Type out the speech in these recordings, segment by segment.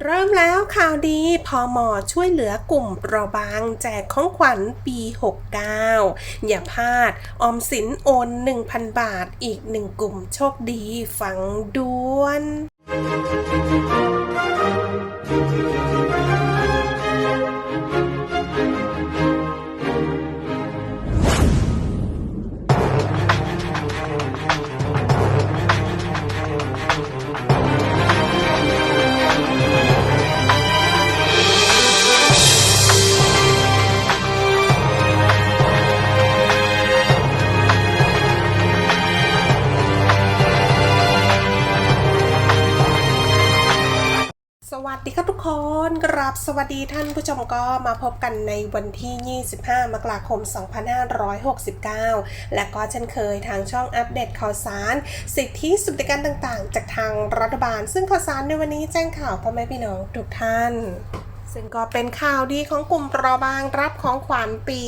เริ่มแล้วข่าวดีพอมอช่วยเหลือกลุ่มเปราะบาง แจกของขวัญปี 69 อย่าพลาด ออมสินโอน 1,000 บาทอีกหนึ่งกลุ่มโชคดีฟังด้วน ราบสวัสดีท่านผู้ชมก็มาพบกันในวันที่ 25 มกราคม 2569 และก็เช่นเคยทางช่องอัปเดตข่าวสาร สิทธิสุขการต่างๆ จากทางรัฐบาล ซึ่งข่าวสารในวันนี้แจ้งข่าวพ่อแม่พี่น้องทุกท่าน ซึ่งก็เป็นข่าวดีของกลุ่มเปราะบางรับของขวัญปี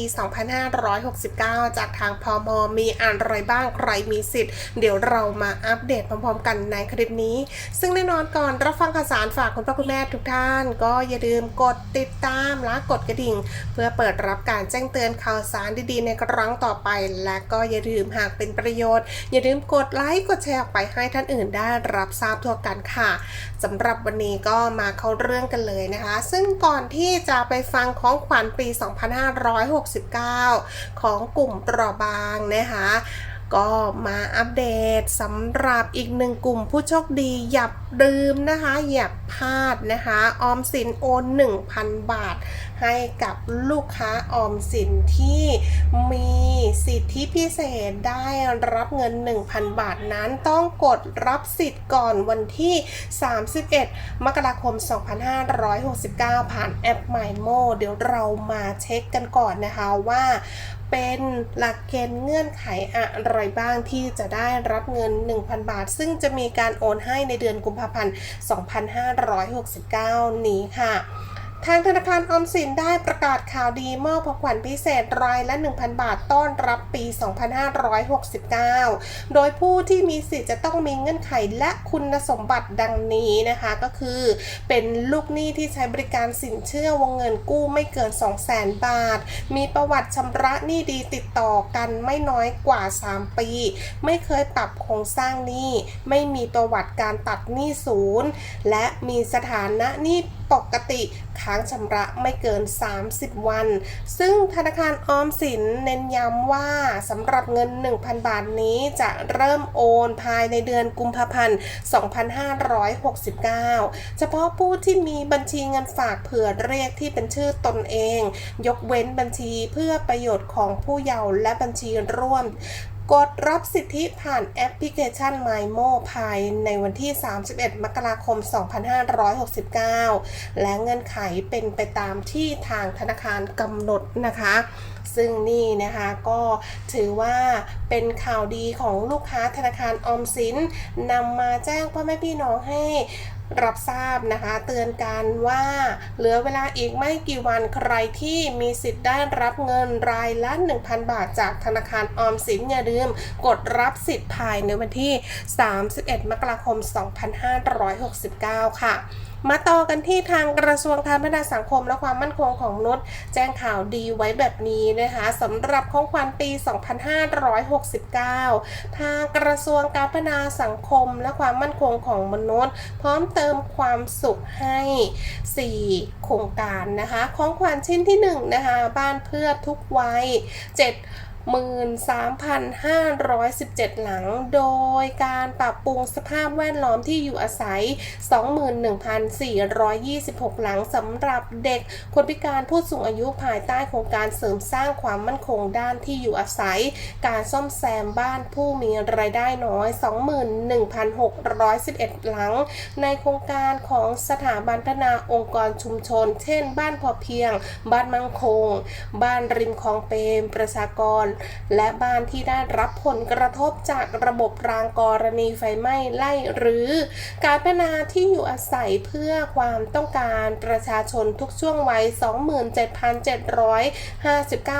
2569 จากทางพมมีอะไรบ้างใครมีสิทธิ์ เดี๋ยวเรามาอัปเดตพร้อมๆกันในคลิปนี้ ซึ่งแน่นอนก่อนรับฟังข่าวสารฝากคุณพ่อคุณแม่ทุกท่าน ก็อย่าลืมกดติดตามและกดกระดิ่ง เพื่อเปิดรับการแจ้งเตือนข่าวสารดีๆ ในครั้งต่อไป และก็อย่าลืมหากเป็นประโยชน์ อย่าลืมกดไลค์กดแชร์ไปให้ท่านอื่นได้รับทราบทั่วกันค่ะสำหรับวันนี้ก็มาเข้าเรื่องกันเลยนะคะ ซึ่งก่อนที่จะไปฟังของขวัญปี 2569 ของกลุ่มเปราะบางนะคะก็มาอัปเดตสำหรับอีกหนึ่งกลุ่มผู้โชคดีอย่าลืมนะคะอย่าพลาดนะคะ ออมสินโอน 1,000 บาท ให้กับลูกค้าออมสินที่มีสิทธิพิเศษได้รับเงิน 1,000 บาทนั้นต้องกดรับสิทธิ์ก่อนวันที่ 31 มกราคม 2569 ผ่านแอป m y m o เดี๋ยวเรามาเช็คกันก่อนนะคะว่าเป็นหลักเกณฑ์เงื่อนไขอะไรบ้างที่จะได้รับเงิน 1,000 บาท ซึ่งจะมีการโอนให้ในเดือนกุมภาพันธ์ 2569 นี้ค่ะ ทางธนาคารออมสินได้ประกาศข่าวดีมอบของขวัญพิเศษรายละ 1,000 บาทต้อนรับปี 2569 โดยผู้ที่มีสิทธิ์จะต้องมีเงื่อนไขและคุณสมบัติดังนี้นะคะ ก็คือเป็นลูกหนี้ที่ใช้บริการสินเชื่อวงเงินกู้ไม่เกิน 200,000 บาท มีประวัติชำระหนี้ดีติดต่อกันไม่น้อยกว่า 3 ปี ไม่เคยปรับโครงสร้างหนี้ ไม่มีประวัติการตัดหนี้ศูนย์ และมีสถานะหนี้ ปกติค้างชำระไม่เกิน 30 วัน ซึ่งธนาคารออมสินเน้นย้ำว่าสำหรับเงิน 1,000 บาทนี้จะเริ่มโอนภายในเดือนกุมภาพันธ์ 2569 เฉพาะผู้ที่มีบัญชีเงินฝากเผื่อเรียกที่เป็นชื่อตนเอง ยกเว้นบัญชีเพื่อประโยชน์ของผู้เยาว์และบัญชีร่วม กดรับสิทธิผ่านแอปพลิเคชัน MyMo ภายในวันที่ 31 มกราคม 2569 และเงื่อนไขเป็นไปตามที่ทางธนาคารกำหนดนะคะ ซึ่งนี่นะคะก็ถือว่าเป็นข่าวดีของลูกค้าธนาคารออมสินนำมาแจ้งพ่อแม่พี่น้องให้ รับทราบนะคะ เตือนกันว่าเหลือเวลาอีกไม่กี่วันใครที่มีสิทธิ์ได้รับเงินรายละ 1,000 บาทจากธนาคารออมสินอย่าลืมกดรับสิทธิ์ภายในวันที่ 31 มกราคม 2569 ค่ะ มาต่อกันที่ทางกระทรวงการพัฒนาสังคมและความมั่นคงของมนุษย์ แจ้งข่าวดีไว้แบบนี้นะคะสำหรับของขวัญปี 2569 ทางกระทรวงการพัฒนาสังคมและความมั่นคงของมนุษย์ พร้อมเติมความสุขให้ 4 โครงการนะคะ ของขวัญชิ้นที่1นะคะบ้านเพื่อทุกวัย 7 13,517 หลัง โดยการปรับปรุงสภาพแวดล้อมที่อยู่อาศัย 21,426 หลังสำหรับเด็กคนพิการผู้สูงอายุภายใต้โครงการเสริมสร้างความมั่นคงด้านที่อยู่อาศัย การซ่อมแซมบ้านผู้มีรายได้น้อย 21,611 หลัง ในโครงการของสถาบันพัฒนาองค์กรชุมชน เช่น บ้านพอเพียง บ้านมั่งคง บ้านริมคลองเปรมประชากรและบ้านที่ได้รับผลกระทบจากระบบรางกรณีไฟไหม้ไล่หรือ การพัฒนาที่อยู่อาศัยเพื่อความต้องการประชาชนทุกช่วงวัย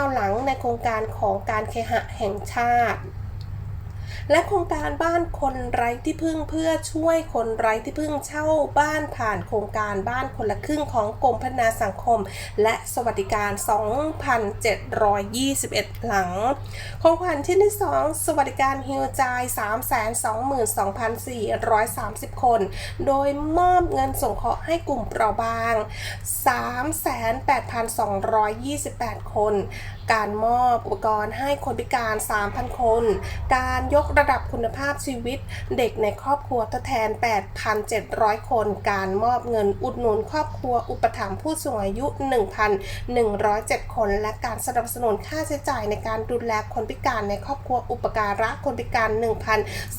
27,759 หลังในโครงการของการเคหะแห่งชาติและโครงการบ้านคนไร้ที่พึ่งเพื่อช่วยคนไร้ที่พึ่งเช่าบ้านผ่านโครงการบ้านคนละครึ่งของกรมพัฒนาสังคม และสวัสดิการ 2,721 หลัง ของขวัญชิ้นที่ 2 สวัสดิการฮิวใจาย322,430 คน โดยมอบเงินสงเคราะห์ให้กลุ่มเปราะบาง 38,228 คน การมอบอุปกรณ์ให้คนพิการ 3,000 คน การยกระดับคุณภาพชีวิต เด็กในครอบครัวทดแทน 8,700 คน การมอบเงินอุดหนุนครอบครัวอุปถัมภ์ผู้สูงอายุ 1,107 คน และการสนับสนุนค่าใช้จ่ายในการดูแลคนพิการในครอบครัวอุปการะคนพิการ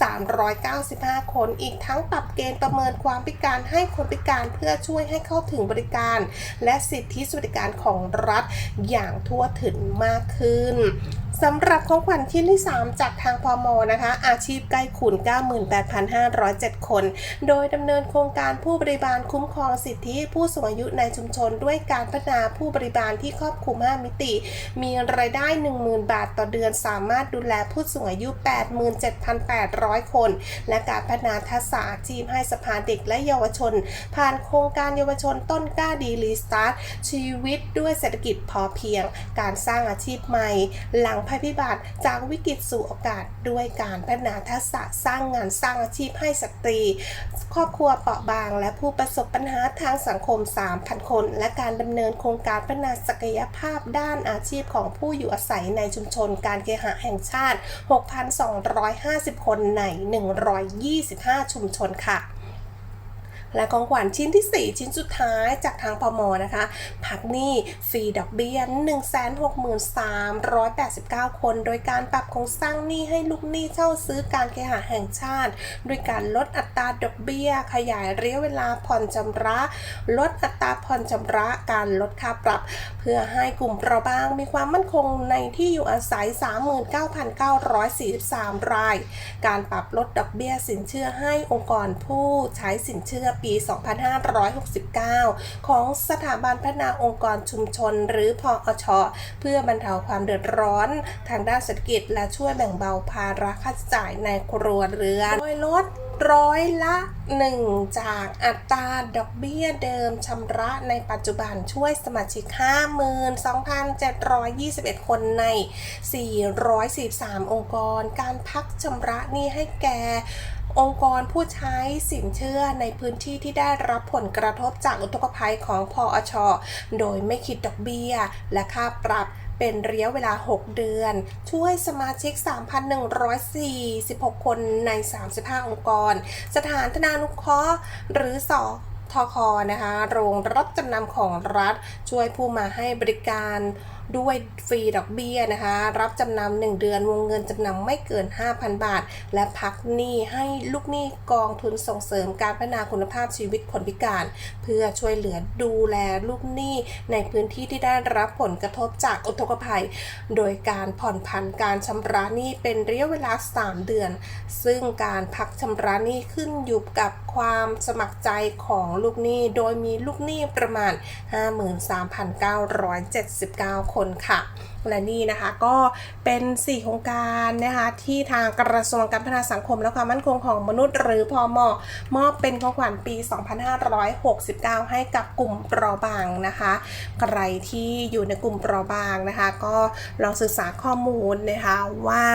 1,395 คน อีกทั้งปรับเกณฑ์ประเมินความพิการให้คนพิการเพื่อช่วยให้เข้าถึงบริการ และสิทธิสวัสดิการของรัฐอย่างทั่วถึงมากขึ้นสำหรับของขวัญชิ้นที่ 3 จากทางพมนะคะอาชีพใกล้ขุน98,507 คน โดยดำเนินโครงการผู้บริบาลคุ้มครองสิทธิผู้สูงอายุในชุมชน ด้วยการพัฒนาผู้บริบาลที่ครอบคลุม 5 มิติ มีรายได้ 10,000 บาทต่อเดือน สามารถดูแลผู้สูงอายุ 87,800 คน และการพัฒนาทักษะอาชีพให้สภาเด็กและเยาวชน ผ่านโครงการเยาวชนต้นกล้าดีรีสตาร์ทชีวิตด้วยเศรษฐกิจพอเพียง การสร้างอาชีพใหม่ หลังภัยพิบัติจากวิกฤตสู่โอกาสด้วยการพัฒนาทักษะสร้างงานสร้างอาชีพให้สตรี ครอบครัวเปราะบาง และผู้ประสบปัญหาทางสังคม 3,000 คน และการดำเนินโครงการพัฒนาศักยภาพด้านอาชีพของผู้อยู่อาศัยในชุมชน การเคหะแห่งชาติ 6,250 คนใน 125 ชุมชนค่ะ และของขวัญชิ้นที่ 4 ชิ้นสุดท้ายจากทางพมนะคะพักหนี้ฟรีดอกเบี้ย 163,389 คน โดยการปรับโครงสร้างหนี้ให้ลูกหนี้เช่าซื้อการเคหะแห่งชาติ ด้วยการลดอัตราดอกเบี้ย ขยายระยะเวลาผ่อนชำระ ลดอัตราผ่อนชำระการลดค่าปรับ เพื่อให้กลุ่มเปราะบางมีความมั่นคงในที่อยู่อาศัย 39,943 ราย การปรับลดดอกเบี้ยสินเชื่อให้องค์กรผู้ใช้สินเชื่อปี 2569 ของสถาบันพัฒนาองค์กรชุมชน หรือพออช เพื่อบรรเทาความเดือดร้อน ทางด้านเศรษฐกิจ และช่วยแบ่งเบาภาระค่าใช้จ่ายในครัวเรือนโดยลดร้อยละ 1 จากอัตราดอกเบี้ยเดิมชำระในปัจจุบันช่วยสมาชิก 52,721 คนใน 443 องค์กร การพักชำระหนี้ให้แก่ องค์กรผู้ใช้สินเชื่อในพื้นที่ที่ได้รับผลกระทบจากอุทกภัยของพออช โดยไม่คิดดอกเบี้ย และค่าปรับเป็นระยะเวลา 6 เดือน ช่วยสมาชิก 3,146 คนใน 35 องค์กร สถานธนานุเคราะห์หรือสอทคนะคะ โรงรับจำนำของรัฐ ช่วยผู้มาให้บริการด้วยฟรีดอกเบี้ยนะคะ รับจำนำ1เดือนวงเงินจำนำไม่เกิน 5,000 บาท และพักหนี้ให้ลูกหนี้กองทุนส่งเสริมการพัฒนาคุณภาพชีวิตคนพิการ เพื่อช่วยเหลือดูแลลูกหนี้ในพื้นที่ที่ได้รับผลกระทบจากอุทกภัย โดยการผ่อนผันการชำระหนี้เป็นระยะเวลา 3 เดือน ซึ่งการพักชำระหนี้ขึ้นอยู่กับความสมัครใจของลูกหนี้ โดยมีลูกหนี้ประมาณ 53,979 คนคนค่ะ และนี่นะคะก็เป็น 4 โครงการนะคะที่ทางกระทรวงการพัฒนาสังคมและความมั่นคงของมนุษย์ หรือพอมมอบเป็นของขวัญปี 2569 ให้กับกลุ่มเปราะบางนะคะใครที่อยู่ในกลุ่มเปราะบางนะคะก็ลองศึกษาข้อมูลนะคะว่า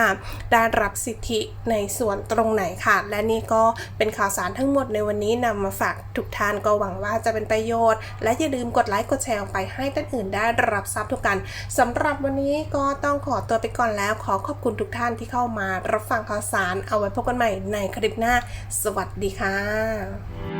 ได้รับสิทธิในส่วนตรงไหนค่ะ และนี่ก็เป็นข่าวสารทั้งหมดในวันนี้นำมาฝากทุกท่านก็หวังว่าจะเป็นประโยชน์ และอย่าลืมกดไลค์กดแชร์ไปให้ท่านอื่นได้รับทราบทุกกันสำหรับวันนี้นี้ก็ต้องขอตัวไปก่อนแล้ว ขอขอบคุณทุกท่านที่เข้ามารับฟังข่าวสาร เอาไว้พบกันใหม่ในคลิปหน้า สวัสดีค่ะ